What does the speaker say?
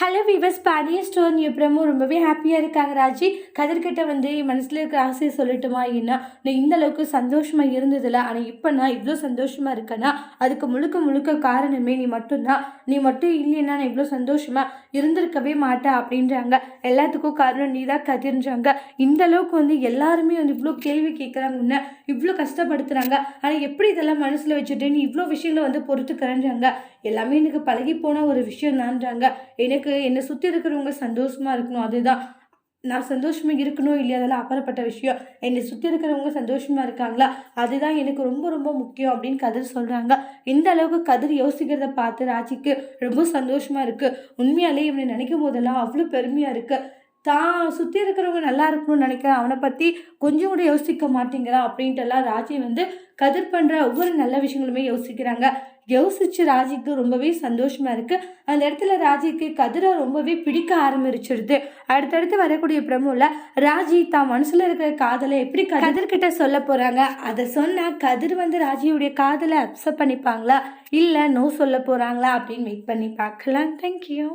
Hello விவஸ் பாடிய store நியூப்ரமும் ரொம்பவே ஹாப்பியாக இருக்காங்க ராஜி. கதிர்கிட்ட வந்து என் மனசில் இருக்கிற ஆசையை சொல்லட்டுமா என்ன? நான் இந்த அளவுக்கு சந்தோஷமாக இருந்ததில்ல ஆனால் இப்போ நான் இவ்வளோ சந்தோஷமாக இருக்கேன்னா அதுக்கு முழுக்க முழுக்க காரணமே நீ மட்டும்தான். நீ மட்டும் இல்லைன்னா நான் இவ்வளோ சந்தோஷமாக இருந்திருக்கவே மாட்டேன் அப்படின்றாங்க. எல்லாத்துக்கும் காரணம் நீ தான் கதிர்ன்றாங்க. இந்த அளவுக்கு வந்து எல்லாருமே வந்து இவ்வளோ கேள்வி கேட்குறாங்க உன்ன இவ்வளோ கஷ்டப்படுத்துகிறாங்க ஆனால் எப்படி இதெல்லாம் மனசில் வச்சுட்டு நீ இவ்வளோ விஷயங்களை வந்து பொறுத்துக்கிறேன்றாங்க. எல்லாமே எனக்கு பழகி போன ஒரு விஷயம் தான்றாங்க எனக்கு என்னை சுற்றி இருக்கிறவங்க சந்தோஷமாக இருக்கணும் அதுதான். நான் சந்தோஷமாக இருக்கணும் இல்லையா? அதெல்லாம் அப்புறப்பட்ட விஷயம். என்னை சுற்றி இருக்கிறவங்க சந்தோஷமாக இருக்காங்களா? அதுதான் எனக்கு ரொம்ப ரொம்ப முக்கியம் அப்படின்னு கதிர் சொல்கிறாங்க இந்த அளவுக்கு கதிர் யோசிக்கிறத பார்த்து ராஜிக்கு ரொம்ப சந்தோஷமாக இருக்குது உண்மையாலே இவனை நினைக்கும் போதெல்லாம் அவ்வளோ பெருமையாக இருக்குது தான் சுற்றி இருக்கிறவங்க நல்லா இருக்கணும்னு நினைக்கிறேன். அவனை பற்றி கொஞ்சம் கூட யோசிக்க மாட்டேங்கிறான் அப்படின்ட்டுலாம் ராஜி வந்து கதிர் பண்ணுற ஒவ்வொரு நல்ல விஷயங்களுமே யோசிக்கிறாங்க. யோசிச்சு ராஜிக்கு ரொம்பவே சந்தோஷமாக இருக்குது அந்த இடத்துல ராஜிக்கு கதிரை ரொம்பவே பிடிக்க ஆரம்பிச்சிருது. அடுத்தடுத்து வரக்கூடிய பிரமுல ராஜி தான் மனசில் இருக்கிற காதலை எப்படி கதிர்கிட்ட சொல்ல போகிறாங்க அதை சொன்னால் கதிர் வந்து ராஜியுடைய காதலை அப்செப்ட் பண்ணிப்பாங்களா? இல்லை நோ சொல்ல போகிறாங்களா அப்படின்னு வெயிட் பண்ணி பார்க்கலாம். தேங்க்யூ